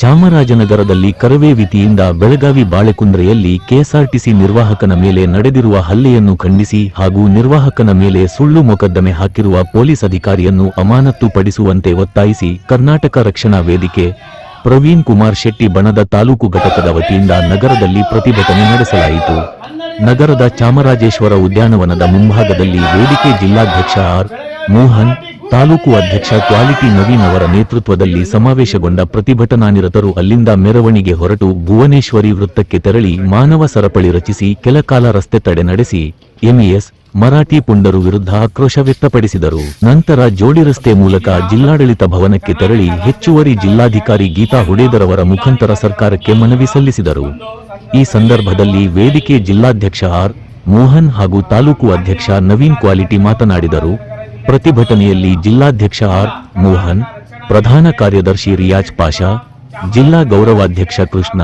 ಚಾಮರಾಜನಗರದಲ್ಲಿ ಕರವೇ ವಿತಿಯಿಂದ ಬೆಳಗಾವಿ ಬಾಳೆಕುಂದ್ರೆಯಲ್ಲಿ ಕೆಎಸ್ಆರ್ಟಿಸಿ ನಿರ್ವಾಹಕನ ಮೇಲೆ ನಡೆದಿರುವ ಹಲ್ಲೆಯನ್ನು ಖಂಡಿಸಿ ಹಾಗೂ ನಿರ್ವಾಹಕನ ಮೇಲೆ ಸುಳ್ಳು ಮೊಕದ್ದಮೆ ಹಾಕಿರುವ ಪೊಲೀಸ್ ಅಧಿಕಾರಿಯನ್ನು ಅಮಾನತ್ತುಪಡಿಸುವಂತೆ ಒತ್ತಾಯಿಸಿ ಕರ್ನಾಟಕ ರಕ್ಷಣಾ ವೇದಿಕೆ, ಪ್ರವೀಣ್ ಕುಮಾರ್ ಶೆಟ್ಟಿ ಬಣದ ತಾಲೂಕು ಘಟಕದ ವತಿಯಿಂದ ನಗರದಲ್ಲಿ ಪ್ರತಿಭಟನೆ ನಡೆಸಲಾಯಿತು. ನಗರದ ಚಾಮರಾಜೇಶ್ವರ ಉದ್ಯಾನವನದ ಮುಂಭಾಗದಲ್ಲಿ ವೇದಿಕೆ ಜಿಲ್ಲಾಧ್ಯಕ್ಷ ಆರ್ ಮೋಹನ್ ತಾಲೂಕು ಅಧ್ಯಕ್ಷ ಕ್ವಾಲಿಟಿ ನವೀನ್ ಅವರ ನೇತೃತ್ವದಲ್ಲಿ ಸಮಾವೇಶಗೊಂಡ ಪ್ರತಿಭಟನಾನಿರತರು ಅಲ್ಲಿಂದ ಮೆರವಣಿಗೆ ಹೊರಟು ಭುವನೇಶ್ವರಿ ವೃತ್ತಕ್ಕೆ ತೆರಳಿ ಮಾನವ ಸರಪಳಿ ರಚಿಸಿ ಕೆಲಕಾಲ ರಸ್ತೆ ತಡೆ ನಡೆಸಿ ಎಂಇಎಸ್ ಮರಾಠಿ ಪುಂಡರು ವಿರುದ್ಧ ಆಕ್ರೋಶ ವ್ಯಕ್ತಪಡಿಸಿದರು. ನಂತರ ಜೋಡಿ ರಸ್ತೆ ಮೂಲಕ ಜಿಲ್ಲಾಡಳಿತ ಭವನಕ್ಕೆ ತೆರಳಿ ಹೆಚ್ಚುವರಿ ಜಿಲ್ಲಾಧಿಕಾರಿ ಗೀತಾ ಹುಡೇದರವರ ಮುಖಾಂತರ ಸರ್ಕಾರಕ್ಕೆ ಮನವಿ ಸಲ್ಲಿಸಿದರು. ಈ ಸಂದರ್ಭದಲ್ಲಿ ವೇದಿಕೆ ಜಿಲ್ಲಾಧ್ಯಕ್ಷ ಆರ್ ಮೋಹನ್ ಹಾಗೂ ತಾಲೂಕು ಅಧ್ಯಕ್ಷ ನವೀನ್ ಕ್ವಾಲಿಟಿ ಮಾತನಾಡಿದರು. ಪ್ರತಿಭಟನೆಯಲ್ಲಿ ಜಿಲ್ಲಾಧ್ಯಕ್ಷ ಆರ್. ಮೋಹನ್, ಪ್ರಧಾನ ಕಾರ್ಯದರ್ಶಿ ರಿಯಾಜ್ ಪಾಷಾ, ಜಿಲ್ಲಾ ಗೌರವಾಧ್ಯಕ್ಷ ಕೃಷ್ಣ,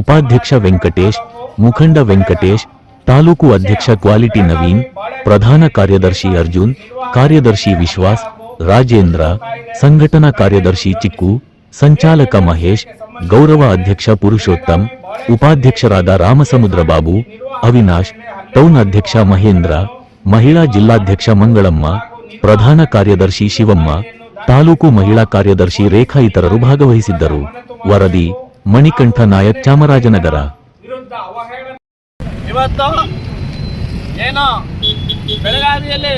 ಉಪಾಧ್ಯಕ್ಷ ವೆಂಕಟೇಶ್, ಮುಖಂಡ ವೆಂಕಟೇಶ್, ತಾಲೂಕು ಅಧ್ಯಕ್ಷ ಕ್ವಾಲಿಟಿ ನವೀನ್, ಪ್ರಧಾನ ಕಾರ್ಯದರ್ಶಿ ಅರ್ಜುನ್, ಕಾರ್ಯದರ್ಶಿ ವಿಶ್ವಾಸ್, ರಾಜೇಂದ್ರ, ಸಂಘಟನಾ ಕಾರ್ಯದರ್ಶಿ ಚಿಕ್ಕು, ಸಂಚಾಲಕ ಮಹೇಶ್, ಗೌರವ ಅಧ್ಯಕ್ಷ ಪುರುಷೋತ್ತಮ್, ಉಪಾಧ್ಯಕ್ಷರಾದ ರಾಮಸಮುದ್ರ ಬಾಬು, ಅವಿನಾಶ್, ಟೌನ್ ಅಧ್ಯಕ್ಷ ಮಹೇಂದ್ರ, ಮಹಿಳಾ ಜಿಲ್ಲಾಧ್ಯಕ್ಷ ಮಂಗಳಮ್ಮ ಪ್ರಧಾನ ಕಾರ್ಯದರ್ಶಿ ಶಿವಮ್ಮ, ತಾಲೂಕು ಮಹಿಳಾ ಕಾರ್ಯದರ್ಶಿ ರೇಖಾ ಇತರರು ಭಾಗವಹಿಸಿದ್ದರು. ವರದಿ, ಮಣಿಕಂಠ ನಾಯಕ್, ಚಾಮರಾಜನಗರ. ಇವತ್ತು ಏನೋ ಬೆಳಗಾವಿಯಲ್ಲಿ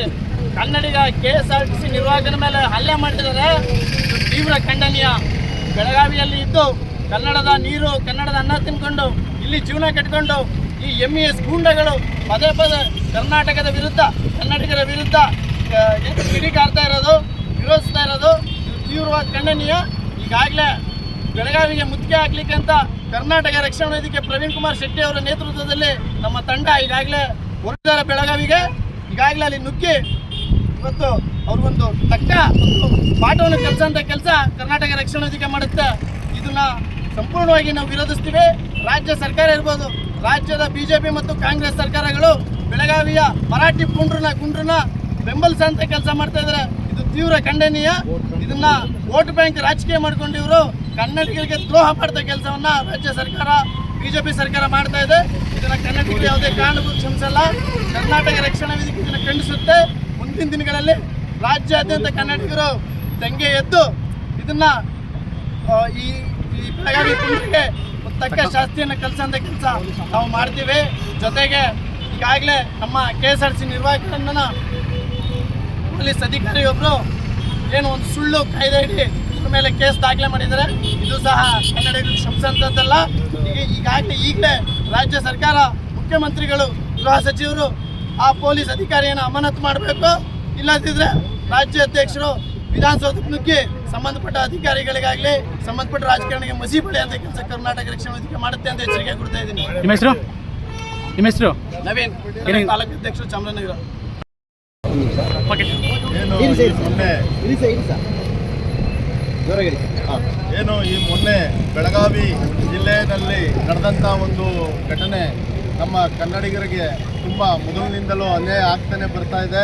ಕನ್ನಡಿಗ K S R T C ನಿರ್ವಾಹಕನ ಮೇಲೆ ಹಲ್ಲೆ ಮಾಡಿದರೆ ತೀವ್ರ ಖಂಡನೀಯ. ಬೆಳಗಾವಿಯಲ್ಲಿ ಇದ್ದು ಕನ್ನಡದ ನೀರು, ಕನ್ನಡದ ಅನ್ನ ತಿನ್ಕೊಂಡು, ಇಲ್ಲಿ ಜೀವನ ಕಟ್ಕೊಂಡು, ಈ ಎಂ ಇ ಎಸ್ ಗೂಂಡಗಳು ಪದೇ ಪದೇ ಕರ್ನಾಟಕದ ವಿರುದ್ಧ, ಕನ್ನಡಿಗರ ವಿರುದ್ಧ ಕಿಡಿಕಾರ್ತಾ ಇರೋದು ವಿರೋಧಿಸ್ತಾ ಇರೋದು, ತೀವ್ರವಾದ ಖಂಡನೀಯ. ಈಗಾಗಲೇ ಬೆಳಗಾವಿಗೆ ಮುತ್ತಿಗೆ ಹಾಕ್ಲಿಕ್ಕೆ ಅಂತ ಕರ್ನಾಟಕ ರಕ್ಷಣಾ ವೇದಿಕೆ ಪ್ರವೀಣ್ ಕುಮಾರ್ ಶೆಟ್ಟಿ ಅವರ ನೇತೃತ್ವದಲ್ಲಿ ನಮ್ಮ ತಂಡ ಈಗಾಗಲೇ ಹೊರಟಿದ್ದಾರೆ ಬೆಳಗಾವಿಗೆ. ಈಗಾಗಲೇ ಅಲ್ಲಿ ನುಗ್ಗಿ ಇವತ್ತು ಅವ್ರಿಗೊಂದು ತಕ್ಕ ಪಾಠವನ್ನು ಕೆಲಸ ಅಂತ ಕೆಲಸ ಕರ್ನಾಟಕ ರಕ್ಷಣಾ ವೇದಿಕೆ ಮಾಡುತ್ತೆ. ಇದನ್ನ ಸಂಪೂರ್ಣವಾಗಿ ನಾವು ವಿರೋಧಿಸ್ತೀವಿ. ರಾಜ್ಯ ಸರ್ಕಾರ ಇರ್ಬೋದು, ರಾಜ್ಯದ ಬಿಜೆಪಿ ಮತ್ತು ಕಾಂಗ್ರೆಸ್ ಸರ್ಕಾರಗಳು ಬೆಳಗಾವಿಯ ಮರಾಠಿ ಪುಂಡ್ರನ ಗುಂಡ್ರನ್ನ ಬೆಂಬಲಿಸಂತ ಕೆಲಸ ಮಾಡ್ತಾ ಇದ್ದಾರೆ ಇದು ತೀವ್ರ ಖಂಡನೀಯ. ಇದನ್ನ ವೋಟ್ ಬ್ಯಾಂಕ್ ರಾಜಕೀಯ ಮಾಡ್ಕೊಂಡು ಇವರು ಕನ್ನಡಿಗರಿಗೆ ದ್ರೋಹ ಮಾಡ್ತಾ ಕೆಲಸವನ್ನ ರಾಜ್ಯ ಸರ್ಕಾರ, ಬಿಜೆಪಿ ಸರ್ಕಾರ ಮಾಡ್ತಾ ಇದೆ. ಇದನ್ನ ಕನ್ನಡಿಗರು ಯಾವುದೇ ಕಾರಣಕ್ಕೂ ಕ್ಷಮಿಸಲ್ಲ. ಕರ್ನಾಟಕ ರಕ್ಷಣಾ ವೇದಿಕೆ ಇದನ್ನ ಖಂಡಿಸುತ್ತೆ. ಮುಂದಿನ ದಿನಗಳಲ್ಲಿ ರಾಜ್ಯಾದ್ಯಂತ ಕನ್ನಡಿಗರು ದಂಗೆ ಎದ್ದು ಇದನ್ನ ಈ ಈ ಬೆಳಗಾವಿ ಕುಂಡಕ್ಕೆ ತಕ್ಕ ಶಾಸ್ತಿಯನ್ನು ಕಲಿಸಂತ ಕೆಲಸ ನಾವು ಮಾಡ್ತೀವಿ. ಜೊತೆಗೆ ಈಗಾಗಲೇ ನಮ್ಮ ಕೆ ಎಸ್ ಆರ್ ಸಿ ನಿರ್ವಾಹಕರನ್ನ ಪೊಲೀಸ್ ಅಧಿಕಾರಿಯೊಬ್ಬರು ಏನು ಒಂದು ಸುಳ್ಳು ಕಾಯ್ದೆ ಇಡಿ ಇದ್ರ ಮೇಲೆ ಕೇಸ್ ದಾಖಲೆ ಮಾಡಿದ್ದಾರೆ. ಇದು ಸಹ ಕನ್ನಡಿಗರಿಗೆ ಶ್ರಮಿಸಂಥದ್ದಲ್ಲ ಈಗ ಈಗಾಗಲೇ ಈಗಲೇ ರಾಜ್ಯ ಸರ್ಕಾರ ಮುಖ್ಯಮಂತ್ರಿಗಳು ಗೃಹ ಸಚಿವರು ಆ ಪೊಲೀಸ್ ಅಧಿಕಾರಿಯನ್ನು ಅಮಾನತು ಮಾಡಬೇಕು. ಇಲ್ಲದಿದ್ದರೆ ರಾಜ್ಯ ಅಧ್ಯಕ್ಷರು ವಿಧಾನಸೌಧಕ್ಕೆ ನುಗ್ಗಿ ಸಂಬಂಧಪಟ್ಟ ಅಧಿಕಾರಿಗಳಿಗಾಗಲಿ ಸಂಬಂಧಪಟ್ಟ ರಾಜಕಾರಣಿಗೆ ಮಸಿ ಅಂತ ಕೆಲಸ ಕರ್ನಾಟಕ ರಕ್ಷಣಾ ವೇದಿಕೆ ಮಾಡುತ್ತೆ ಅಂತ ಎಚ್ಚರಿಕೆ ಕೊಡ್ತಾ ಇದ್ದೀನಿ. ನಿಮ್ಮ ಹೆಸರು? ನಿಮ್ಮ ಹೆಸರು? ನವೀನ್? ತಾಲೂಕು ಅಧ್ಯಕ್ಷರು ಚಾಮರಾಜನಗರ. ಏನು ಈ ಮೊನ್ನೆ ಹಾ, ಏನು ಈ ಮೊನ್ನೆ ಬೆಳಗಾವಿ ಜಿಲ್ಲೆಯಲ್ಲಿ ನಡೆದಂಥ ಒಂದು ಘಟನೆ ನಮ್ಮ ಕನ್ನಡಿಗರಿಗೆ ತುಂಬ ಮೊದಲಿನಿಂದಲೂ ಅಲ್ಲೇ ಆಗ್ತಾನೆ ಬರ್ತಾ ಇದೆ.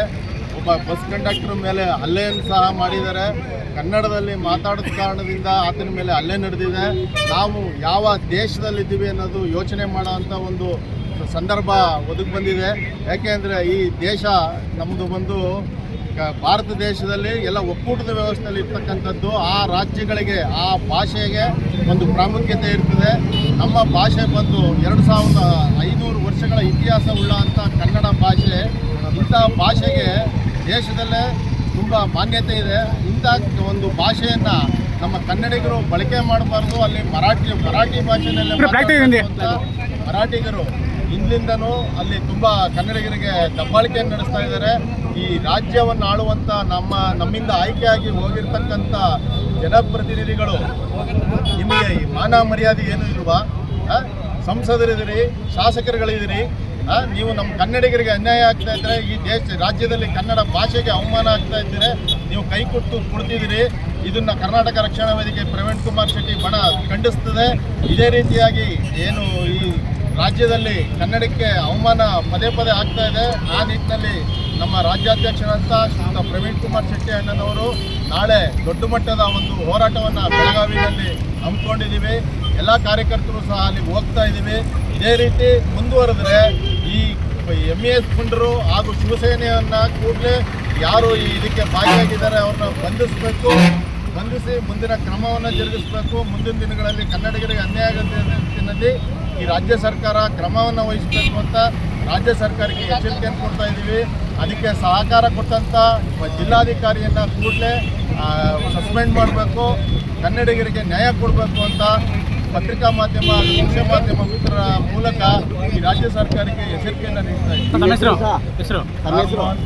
ಒಬ್ಬ ಬಸ್ ಕಂಡಕ್ಟರ್ ಮೇಲೆ ಹಲ್ಲೆಯನ್ನು ಸಹ ಮಾಡಿದ್ದಾರೆ. ಕನ್ನಡದಲ್ಲಿ ಮಾತಾಡೋದ ಕಾರಣದಿಂದ ಆತನ ಮೇಲೆ ಹಲ್ಲೆ ನಡೆದಿದೆ. ನಾವು ಯಾವ ದೇಶದಲ್ಲಿದ್ದೀವಿ ಅನ್ನೋದು ಯೋಚನೆ ಮಾಡೋವಂಥ ಒಂದು ಸಂದರ್ಭ ಒದಗಿ ಬಂದಿದೆ. ಯಾಕೆಂದರೆ ಈ ದೇಶ ನಮ್ಮದು ಬಂದು ಭಾರತ ದೇಶದಲ್ಲಿ ಎಲ್ಲ ಒಕ್ಕೂಟದ ವ್ಯವಸ್ಥೆಯಲ್ಲಿ ಇರ್ತಕ್ಕಂಥದ್ದು ಆ ರಾಜ್ಯಗಳಿಗೆ ಆ ಭಾಷೆಗೆ ಒಂದು ಪ್ರಾಮುಖ್ಯತೆ ಇರ್ತದೆ. ನಮ್ಮ ಭಾಷೆ ಬಂದು ಎರಡು ಸಾವಿರದ ಐನೂರು ವರ್ಷಗಳ ಇತಿಹಾಸ ಉಳ್ಳ ಕನ್ನಡ ಭಾಷೆ ಇಂಥ ಭಾಷೆಗೆ ದೇಶದಲ್ಲೇ ತುಂಬ ಮಾನ್ಯತೆ ಇದೆ. ಇಂಥ ಒಂದು ಭಾಷೆಯನ್ನು ನಮ್ಮ ಕನ್ನಡಿಗರು ಬಳಕೆ ಮಾಡಬಾರ್ದು. ಅಲ್ಲಿ ಮರಾಠಿ ಮರಾಠಿ ಭಾಷೆಯಲ್ಲೇ ಮರಾಠಿಗರು ಇಂದಿಂದನೂ ಅಲ್ಲಿ ತುಂಬ ಕನ್ನಡಿಗರಿಗೆ ದಬ್ಬಾಳಿಕೆಯನ್ನು ನಡೆಸ್ತಾ ಇದ್ದಾರೆ ಈ ರಾಜ್ಯವನ್ನು ಆಳುವಂಥ ನಮ್ಮ ನಮ್ಮಿಂದ ಆಯ್ಕೆಯಾಗಿ ಹೋಗಿರ್ತಕ್ಕಂಥ ಜನಪ್ರತಿನಿಧಿಗಳು, ನಿಮಗೆ ಈ ಮಾನ ಮರ್ಯಾದೆ ಏನು ಇಲ್ವಾ? ಸಂಸದರಿದ್ದೀರಿ, ಶಾಸಕರುಗಳಿದ್ದೀರಿ? ನೀವು ನಮ್ಮ ಕನ್ನಡಿಗರಿಗೆ ಅನ್ಯಾಯ ಆಗ್ತಾ ಇದ್ದರೆ ಈ ದೇಶ, ರಾಜ್ಯದಲ್ಲಿ ಕನ್ನಡ ಭಾಷೆಗೆ ಅವಮಾನ ಆಗ್ತಾ ಇದ್ದೀರಿ ನೀವು ಕೈ ಕೊಟ್ಟು ಕೊಡ್ತಿದ್ದೀರಿ ಇದನ್ನು ಕರ್ನಾಟಕ ರಕ್ಷಣಾ ವೇದಿಕೆ ಪ್ರವೀಣ್ ಕುಮಾರ್ ಶೆಟ್ಟಿ ಬಣ ಖಂಡಿಸ್ತದೆ ಇದೇ ರೀತಿಯಾಗಿ ಏನು ಈ ರಾಜ್ಯದಲ್ಲಿ ಕನ್ನಡಕ್ಕೆ ಅವಮಾನ ಪದೇ ಪದೇ ಆಗ್ತಾ ಇದೆ. ಆ ನಿಟ್ಟಿನಲ್ಲಿ ನಮ್ಮ ರಾಜ್ಯಾಧ್ಯಕ್ಷರಂತ ಶ್ರೀಯುತ ಪ್ರವೀಣ್ ಕುಮಾರ್ ಶೆಟ್ಟಿ ಅಣ್ಣನವರು ನಾಳೆ ದೊಡ್ಡ ಮಟ್ಟದ ಒಂದು ಹೋರಾಟವನ್ನು ಬೆಳಗಾವಿಯಲ್ಲಿ ಹಮ್ಮಿಕೊಂಡಿದ್ದೀವಿ. ಎಲ್ಲ ಕಾರ್ಯಕರ್ತರು ಸಹ ಅಲ್ಲಿಗೆ ಹೋಗ್ತಾ ಇದ್ದೀವಿ. ಇದೇ ರೀತಿ ಮುಂದುವರೆದ್ರೆ ಈ ಎಂ ಇ ಎಸ್ ಪುಂಡರು ಹಾಗೂ ಶಿವಸೇನೆಯನ್ನು ಕೂಡಲೇ ಯಾರು ಇದಕ್ಕೆ ಭಾಗಿಯಾಗಿದ್ದಾರೆ ಅವ್ರನ್ನ ಬಂಧಿಸಬೇಕು. ಬಂಧಿಸಿ ಮುಂದಿನ ಕ್ರಮವನ್ನು ಜರುಗಿಸಬೇಕು. ಮುಂದಿನ ದಿನಗಳಲ್ಲಿ ಕನ್ನಡಿಗರಿಗೆ ಅನ್ಯಾಯ ಆಗದ ನಿಟ್ಟಿನಲ್ಲಿ ಈ ರಾಜ್ಯ ಸರ್ಕಾರ ಕ್ರಮವನ್ನು ವಹಿಸಬೇಕು ಅಂತ ರಾಜ್ಯ ಸರ್ಕಾರಕ್ಕೆ ಎಚ್ಚರಿಕೆಯನ್ನು ಕೊಡ್ತಾ ಇದ್ದೀವಿ. ಅದಕ್ಕೆ ಸಹಕಾರ ಕೊಟ್ಟಂಥ ಜಿಲ್ಲಾಧಿಕಾರಿಯನ್ನ ಕೂಡಲೇ ಸಸ್ಪೆಂಡ್ ಮಾಡಬೇಕು. ಕನ್ನಡಿಗರಿಗೆ ನ್ಯಾಯ ಕೊಡಬೇಕು ಅಂತ ಪತ್ರಿಕಾ ಮಾಧ್ಯಮ ಮುಖ್ಯ ಮಾಧ್ಯಮ ಮಿತ್ರರ ಮೂಲಕ ಈ ರಾಜ್ಯ ಸರ್ಕಾರಕ್ಕೆ ಎಚ್ಚರಿಕೆಯನ್ನು ನೀಡ್ತಾ ಇದ್ದೀವಿ.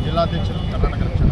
ಜಿಲ್ಲಾಧ್ಯಕ್ಷರು ಕರ್ನಾಟಕ ರಕ್ಷಣಾ